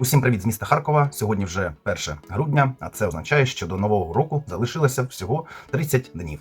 Усім привіт з міста Харкова. Сьогодні вже 1 грудня, а це означає, що до нового року залишилося всього 30 днів.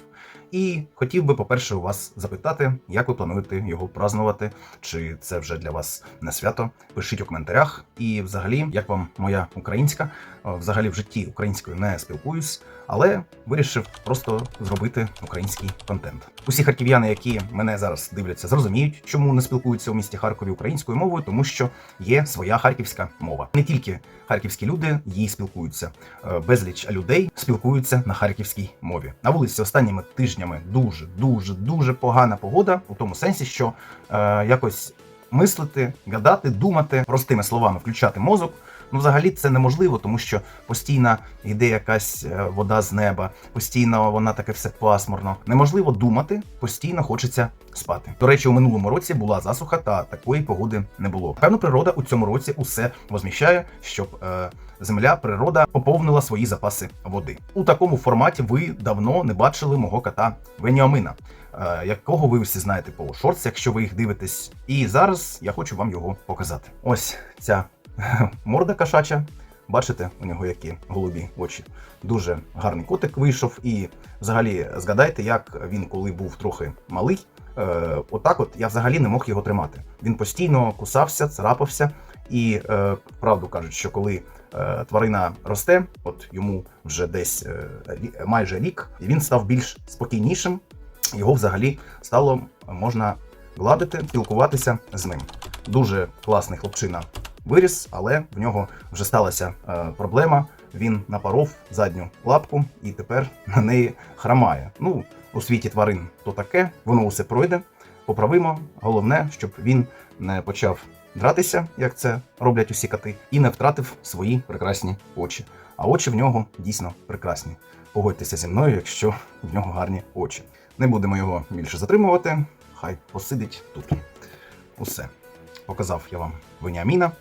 І хотів би, по-перше, у вас запитати, як ви плануєте його празнувати, чи це вже для вас не свято. Пишіть у коментарях. І взагалі, як вам моя українська, взагалі в житті українською не спілкуюсь, але вирішив просто зробити український контент. Усі харків'яни, які мене зараз дивляться, зрозуміють, чому не спілкуються у місті Харкові українською мовою, тому що є своя харківська мова. Не тільки харківські люди її спілкуються. Е, Безліч людей спілкуються на харківській мові. На вулиці останніми тижнями дуже, дуже, дуже погана погода, у тому сенсі, що е, якось мислити, гадати, думати простими словами, включати мозок. Ну, взагалі, це неможливо, тому що постійно йде якась е, вода з неба, постійно вона таке все пасмурно. Неможливо думати, постійно хочеться спати. До речі, у минулому році була засуха, та такої погоди не було. Певно, природа у цьому році усе возміщає, щоб е, земля, природа поповнила свої запаси води. У такому форматі ви давно не бачили мого кота Веніамина, е, якого ви всі знаєте по шортс, якщо ви їх дивитесь. І зараз я хочу вам його показати. Ось ця морда кошача. Бачите, у нього які голубі очі. Дуже гарний котик вийшов. І взагалі згадайте, як він, коли був трохи малий, е, отак от я взагалі не мог його тримати. Він постійно кусався, царапався. І е, правду кажуть, що коли е, тварина росте, от йому вже десь е, майже рік, і він став більш спокійнішим. Його взагалі стало можна гладити, спілкуватися з ним. Дуже класний хлопчина виріс, але в нього вже сталася е, проблема. Він напоров задню лапку і тепер на неї хромає. Ну, у світі тварин то таке, воно усе пройде, поправимо. Головне, щоб він не почав дратися, як це роблять усі коти, і не втратив свої прекрасні очі. А очі в нього дійсно прекрасні. Погодьтеся зі мною, якщо в нього гарні очі. Не будемо його більше затримувати. Хай посидить тут. Усе. Показав я вам Веніаміна.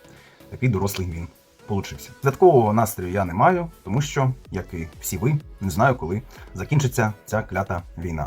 Такий дорослий він получився. Святкового настрою я не маю, тому що, як і всі ви, не знаю, коли закінчиться ця клята війна.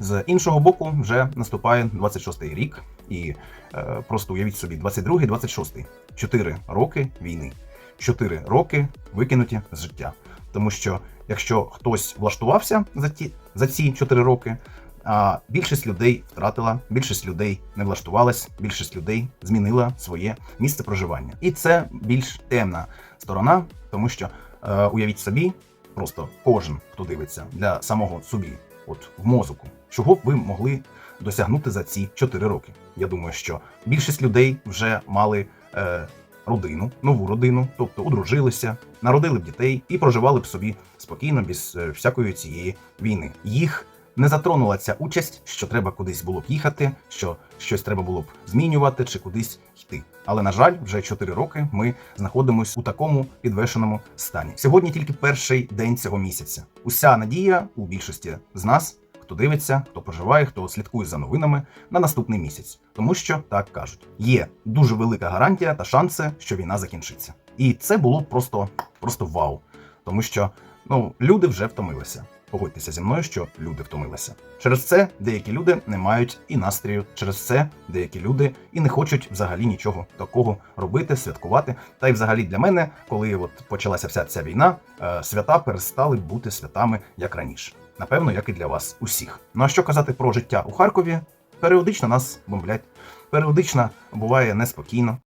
З іншого боку, вже наступає 26-й рік, і е, просто уявіть собі, 22-й, 26-й. Чотири роки війни. Чотири роки викинуті з життя. Тому що якщо хтось влаштувався за ті за ці 4 роки, а більшість людей втратила, більшість людей не влаштувалась, більшість людей змінила своє місце проживання. І це більш темна сторона, тому що е, уявіть собі, просто кожен, хто дивиться для самого собі, от в мозоку, чого б ви могли досягнути за ці 4 роки. Я думаю, що більшість людей вже мали. Е, Родину, нову родину, тобто одружилися, народили б дітей і проживали б собі спокійно, без е, всякої цієї війни. Їх не затронула ця участь, що треба кудись було б їхати, що щось треба було б змінювати чи кудись йти. Але на жаль, вже 4 роки ми знаходимося у такому підвешеному стані. Сьогодні тільки перший день цього місяця. Уся надія у більшості з нас, хто дивиться, хто проживає, хто слідкує за новинами на наступний місяць, тому що так кажуть, є дуже велика гарантія та шанси, що війна закінчиться. І це було просто, просто вау, тому що ну люди вже втомилися. Погодьтеся зі мною, що люди втомилися. Через це деякі люди не мають і настрію. Через це деякі люди і не хочуть взагалі нічого такого робити, святкувати. Та й взагалі для мене, коли от почалася вся ця війна, е, свята перестали бути святами як раніше. Напевно, як і для вас усіх. Ну а що казати про життя у Харкові? Періодично нас бомблять, періодично буває неспокійно.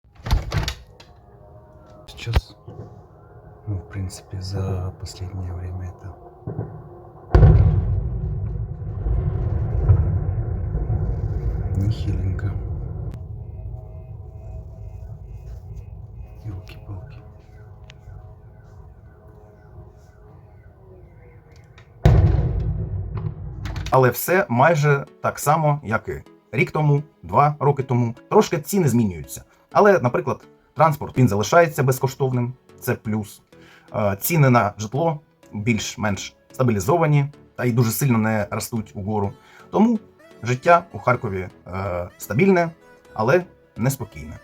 Сейчас, ну, в принципе, за последнее время это нехиленько. Елки-палки. Але все майже так само, як і рік тому, два роки тому. Трошки ціни змінюються. Але, наприклад, транспорт він залишається безкоштовним, це плюс. Е, Ціни на житло більш-менш стабілізовані та й дуже сильно не ростуть угору. Тому життя у Харкові е, стабільне, але неспокійне.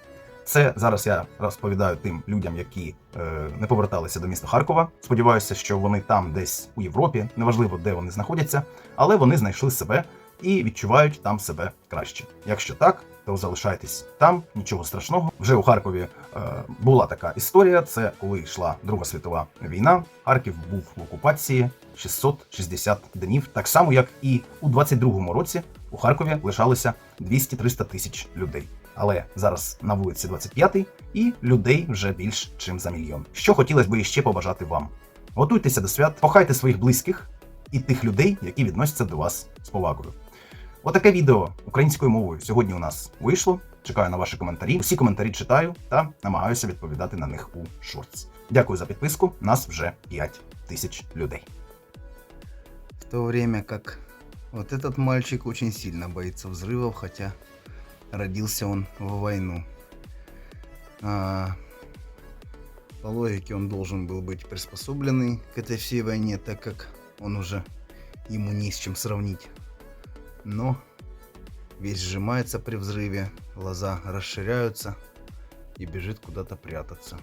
Це зараз я розповідаю тим людям, які е, не поверталися до міста Харкова. Сподіваюся, що вони там, десь у Європі, неважливо де вони знаходяться, але вони знайшли себе і відчувають там себе краще. Якщо так, то залишайтесь там, нічого страшного. Вже у Харкові е, була така історія. Це коли йшла Друга світова війна. Харків був в окупації 660 днів, так само як і у 22-му році у Харкові лишалося 200-300 тисяч людей. Але зараз на вулиці 25 і людей вже більш чим за мільйон. Що хотілося б іще побажати вам? Готуйтеся до свят, кохайте своїх близьких і тих людей, які відносяться до вас з повагою. Отаке відео українською мовою сьогодні у нас вийшло. Чекаю на ваші коментарі. Усі коментарі читаю та намагаюся відповідати на них у шортс. Дякую за підписку. Нас вже 5 тисяч людей. В то время как вот этот мальчик очень сильно боится взрывов, хотя родился он в войну. А, по логике он должен был быть приспособленный к этой всей войне, так как он уже ему не с чем сравнить. Но весь сжимается при взрыве, глаза расширяются и бежит куда-то прятаться.